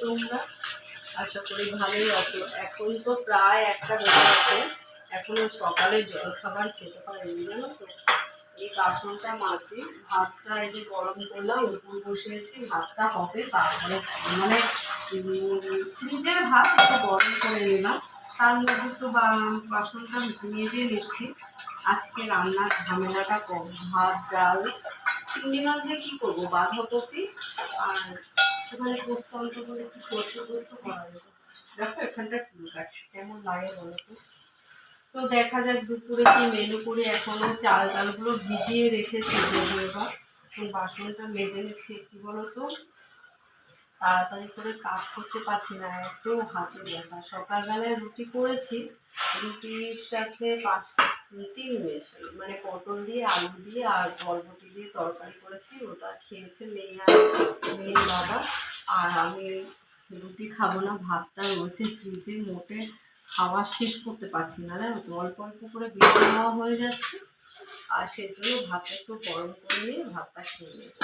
তোমরা? আশা করি ভালোই আছো। এখন তো প্রায় একটা বেজে আছে এখনও সকালে জলখাবার খেতে পারিনি, জানো তো? এই বাসনটা মাঝি ভাতটা এই যে গরম করলাম, উপর বসিয়েছি, ভাতটা হবে, তারপরে মানে ফ্রিজের ভাত একটু গরম করে নিলাম। তার মধ্যে বা- বাসনটা মেজে নিচ্ছি। আজকে রান্নার ঝামেলাটা কম। ভাত, ডাল, চিংড়ি মাছ দিয়ে কী করব? বাঁধাকপি আর ওখানে পোস্ত করে একটু সর্ষে পোস্ত করা যাবে। দেখো এখানটা ফুল কাট কেমন লাগে বলো তো? তো দেখা যাক দুপুরে কি মেনু করে এখনও চাল ডালগুলো ভিজিয়ে রেখেছি বাসনটা মেজে নিচ্ছি কি বলো তো। তাড়াতাড়ি করে কাজ করতে পারছি না, এত হাতে ব্যথা। সকালবেলায় রুটি করেছি, রুটির সাথে পাঁচ তিন মেশাই মানে পটল দিয়ে, আলু দিয়ে আর বরবটি দিয়ে তরকারি করেছি, ওটা খেয়েছে মেয়ে আর মেয়ে বাবা। আর আমি রুটি খাব না, ভাতটা রয়েছে ফ্রিজে, মোটে খাওয়া শেষ করতে পারছি না, জানো তো? অল্প অল্প করে বেশি খাওয়া হয়ে যাচ্ছে। আর সেই জন্য ভাতটা একটু গরম করে নিয়ে ভাতটা খেয়ে নেব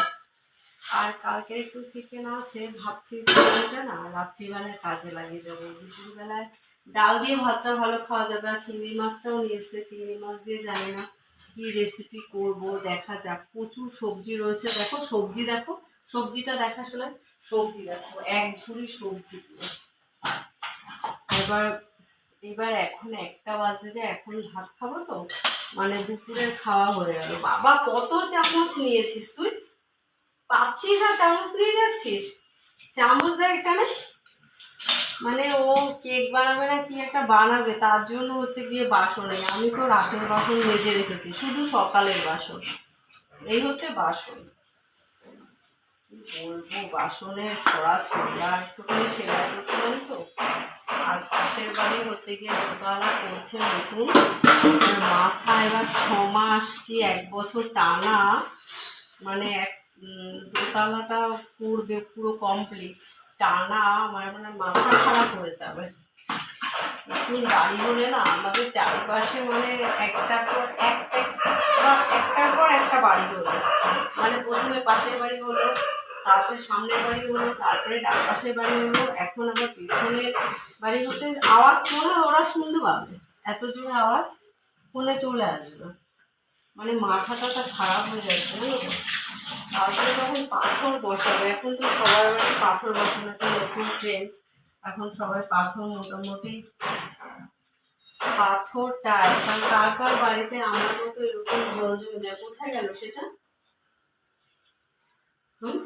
আর কালকে একটু চিকেন আছে, ভাবছি চিকেনটা না, রাত্রিবেলায় কাজে লাগিয়ে যাব দুপুরবেলায় ডাল দিয়ে ভাতটা ভালো খাওয়া যাবে, আর চিংড়ি মাছটাও নিয়ে এসছে। চিংড়ি মাছ দিয়ে জানি না কি রেসিপি করব, দেখা যাক। প্রচুর সবজি রয়েছে। দেখো, সবজি দেখো। সবজিটা দেখা শোনা সবজি দেখো, এক ঝুড়ি সবজি। এবার এবার এখন একটা বাজতে যে এখন ভাত খাব তো? মানে দুপুরের খাওয়া হয়ে গেল। বাবা, কত চামচ নিয়েছিস তুই? পাচ্ছিস আর চামচ নিয়ে যাচ্ছিস? চামচ দেখ এখানে? মানে ও কেক বানাবে না, কি একটা বানাবে? তার জন্য হচ্ছে গিয়ে বাসন। আমি তো রাতের বাসন মেজে রেখেছি, শুধু সকালের বাসন। এই হচ্ছে বাসন। বলব, বাসনের ছড়া ছড়া একটুখানি সেবা করছিলাম তো? আর পাশের বাড়ি হচ্ছে গিয়ে দোতলা করছে নতুন। মাথা এবার ছ মাস কি এক বছর টানা। মানে এক দোতলাটা করবে পুরো কমপ্লিট টানা আমার মানে মাথা খারাপ হয়ে যাবে। নতুন বাড়ি হলে না আমাদের চারিপাশে মানে একটা পর একটা একটার পর একটা বাড়ি হয়ে যাচ্ছে। মানে প্রথমে পাশের বাড়ি হলো, তারপরে সামনের বাড়ি হলো, তারপরে ডান পাশের বাড়ি হলো। এখন আবার পেছনের বাড়ি হতে আওয়াজ শোনা ওরা শুনতে পাবে। এত জোরে আওয়াজ, ফোনে চলে আসবে। মানে মাথা টাথা খারাপ হয়ে যাচ্ছে তো? তারপরে তখন পাথর বসাবে, এখন তো সবার পাথর বসানো একটা নতুন ট্রেন্ড এখন সবাই পাথর মোটামুটি পাথরটা কারণ কার কার বাড়িতে আমার মতো এরকম জল জমে যায়? কোথায় গেল সেটা? হুম?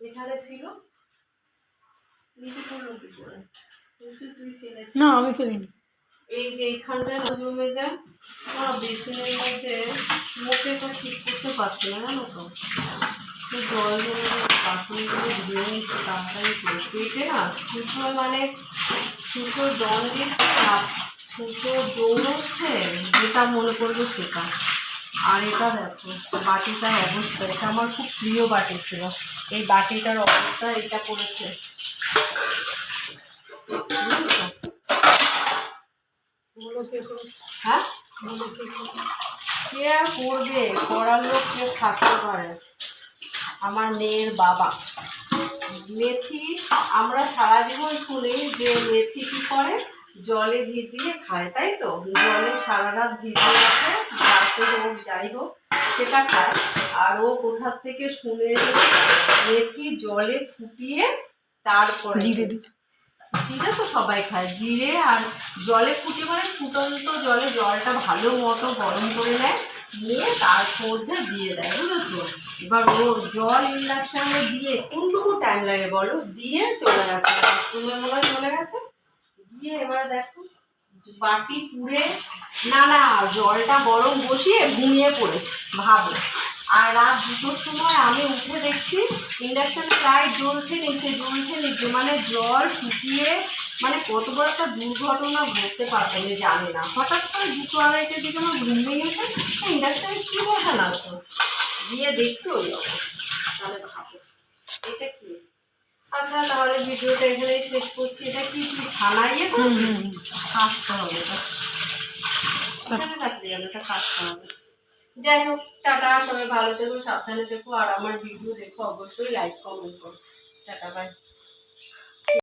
এখানে ছিল? নিচে পড়ল কি তুই না, আমি ফেলিনি। এই যে এইখানটায় না জমে যায়। বেসিনের মধ্যে ঠিক করতে পারছি না, জানো তো? জল জমে বাসনগুলো ধুয়ে নিচ্ছে তাড়াতাড়ি করে না মানে জল দিচ্ছে আর দৌড়চ্ছে যেটা মনে করবে সেটা। আর এটা দেখো, বাটিটার অবস্থা, এটা আমার খুব প্রিয় বাটি ছিল। এই বাটিটার অবস্থা, এটা করেছে। হ্যাঁ? কে আর করবে? করার লোক কে থাকতে পারে। আমার মেয়ের বাবা। মেথি, আমরা সারা জীবন শুনি যে মেথি কি করে? জলে ভিজিয়ে খায়, তাই তো? জলে সারা রাত ভিজিয়ে রাখে রাতে হোক, যাই হোক, সেটা খায়। আর ও কোথার থেকে শুনে মেথি জলে ফুটিয়ে তারপরে জিরে তো সবাই খায়। জিরে আর জলে ফুটে মানে ফুটন্ত জলে জলটা ভালো মতো গরম করে নেয়, নিয়ে তার মধ্যে দিয়ে দেয়, বুঝেছ? এবার ও জল ইন্ডাকশানে দিয়ে কোনটুকু টাইম লাগে বলো? দিয়ে চলে গেছে। বাথরুমে মনে চলে গেছে। দিয়ে এবার দেখো বাটি পুড়ে না না জলটা গরম বসিয়ে ঘুমিয়ে পড়েছে ভাবো আর রাত দুটোর সময় আমি উঠে দেখছি ইন্ডাকশান প্রায় জ্বলছে নিচে জ্বলছে নিচে। মানে জল শুকিয়ে মানে কত বড় একটা দুর্ঘটনা ঘটতে পারতো আমি জানি না। হঠাৎ করে দুটো আড়াইটের দিকে আমার ঘুম ভেঙে গেছে ইন্ডাকশানে কী বসা লাগতো গিয়ে দেখছি ওই অবস্থা। তাহলে ভাবো এটা কি? আচ্ছা তাহলে ভিডিওটা এখানেই শেষ করছি। এটা কি তুই ছানা ইয়ে করছিস? কাটতে হবে এটা কাটতে হবে যাই হোক টাটা সবাই ভালো থেকো সাবধানে দেখো আর আমার ভিডিও দেখো অবশ্যই লাইক কমেন্ট করো। Tata bye